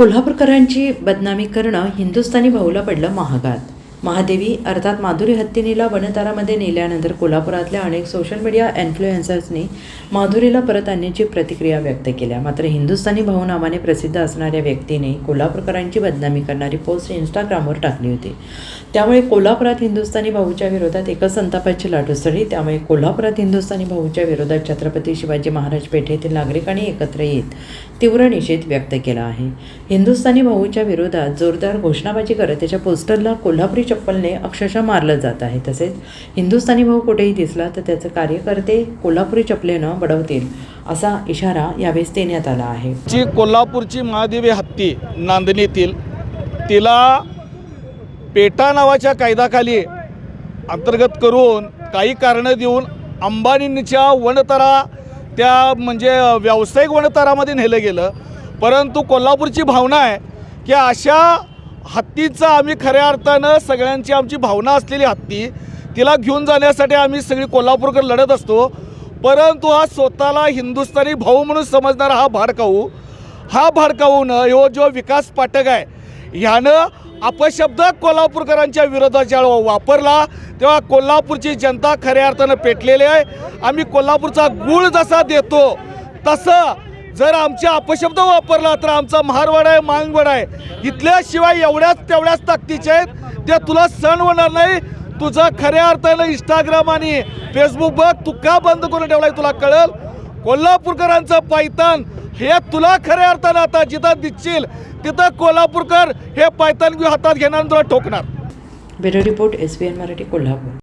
कोल्हापूरकरांची बदनामी करणं हिंदुस्थानी भाऊला पडलं महागात. महादेवी अर्थात माधुरी हत्तीनीला वनतारामध्ये नेल्यानंतर कोल्हापुरातल्या अनेक सोशल मीडिया इन्फ्लुएन्सर्सनी माधुरीला परत आणण्याची प्रतिक्रिया व्यक्त केल्या. मात्र हिंदुस्थानी भाऊ नावाने प्रसिद्ध असणाऱ्या व्यक्तीने कोल्हापूरकरांची बदनामी करणारी पोस्ट इंस्टाग्रामवर टाकली होती. त्यामुळे कोल्हापुरात हिंदुस्थानी भाऊच्या विरोधात एकच संतापाची लाट उसळली. त्यामुळे कोल्हापुरात हिंदुस्थानी भाऊच्या विरोधात छत्रपती शिवाजी महाराज पेठेतील नागरिकांनी एकत्र येत तीव्र निषेध व्यक्त केला आहे. हिंदुस्थानी भाऊच्या विरोधात जोरदार घोषणाबाजी करत त्याच्या पोस्टरला कोल्हापुरी चप्पलने अक्षरशः मारलं जात आहे. तसेच हिंदुस्थानी भाऊ कुठेही दिसला तर त्याचं कार्यकर्ते कोल्हापुरी चपलेनं बडवतील असा इशारा यावेळेस देण्यात आला आहे. जी कोल्हापूरची महादेवी हत्ती नांदणीतील तिला पेटा नावाच्या कायद्याखाली अंतर्गत करून काही कारणं देऊन अंबानींच्या वनतरा त्या म्हणजे व्यावसायिक वनतरामध्ये नेलं गेलं. परंतु कोल्हापूरची भावना आहे की अशा हत्तीचा आम्ही खऱ्या अर्थानं सगळ्यांची आमची भावना असलेली हत्ती तिला घेऊन जाण्यासाठी आम्ही सगळी कोल्हापूरकर लढत असतो. परंतु हा स्वतःला हिंदुस्थानी भाऊ म्हणून समजणारा हा भाडकाऊ हा भाडकाऊनं ह्यो जो विकास पाठक आहे ह्यानं अपशब्द कोल्हापूरकरांच्या विरोधात ज्यावेळेला वापरला. तेव्हा कोल्हापूरची जनता खऱ्या अर्थानं पेटलेली आहे. आम्ही कोल्हापूरचा गुळ जसा देतो तसं जर आमचे अपशब्द वापरला तर आमचा महारवाड आहे मांगवड आहे. इथल्या शिवाय एवढ्याच तेवढ्याच ताकदीचे आहेत. ते तुला सण होणार नाही. तुझं खऱ्या अर्थानं इंस्टाग्राम आणि फेसबुक बघ. तू का बंद करून ठेवलाय तुला कळल? कोल्हापूरकरांचं पायतान हे तुला खऱ्या अर्थानं आता जिथं दिसशील तिथं कोल्हापूरकर हे पायतान घेऊन हातात घेणार तुला ठोकणार. Bureau report S B N Marathi Kolhapur.